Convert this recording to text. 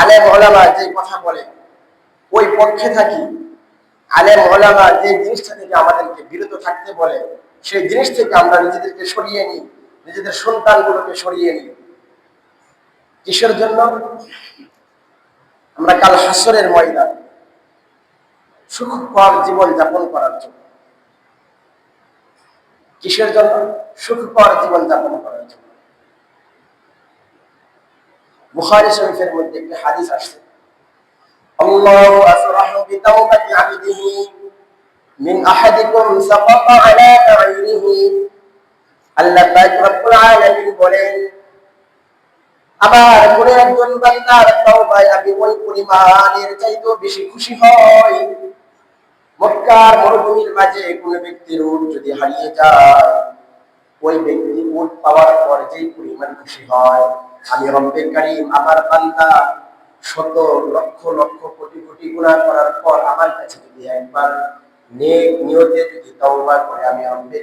আলেম ওলামা যে কথা বলে, ওই পক্ষে থাকি। আলেম ওলামা যে জিনিসটা থেকে আমাদেরকে বিরত থাকতে বলে, সেই জিনিস থেকে আমরা নিজেদেরকে সরিয়ে নিই, নিজেদের সন্তানগুলোকে সরিয়ে নিই। কিসের জন্য? আমরা কাল হাসরের ময়দান, সুখকর জীবন যাপন করার জন্য। কিসের জন্য? সুখকর জীবন যাপন করার জন্য বুখারী শরীফের মধ্যে একটি হাদিস আসছে। আল্লাহু আসরাহু বিতাওবাতি আবদিহি মিন আহাদিকুম সাকাতা আলা তাইরিহি আল্লাহ পাক রব্বুল আলামিন বলেন, আমার কোন একজন বান্দার তওবায় আমি ওই পরিমাণের চাইতেও বেশি খুশি হই। মক্কার মরুভূমির মাঝে কোন ব্যক্তির উট যদি হারিয়ে যায়, ওই ব্যক্তি উট পাওয়ার পর যেই পরিমাণ খুশি হয় আমি রব্বে কারিম, আমার বান্দা। শত লক্ষ লক্ষ, কোটি কোটি গুণা করার পর আমার কাছে যদি একবার নেক নিয়তে যদি তওবা করে আমি রব্বে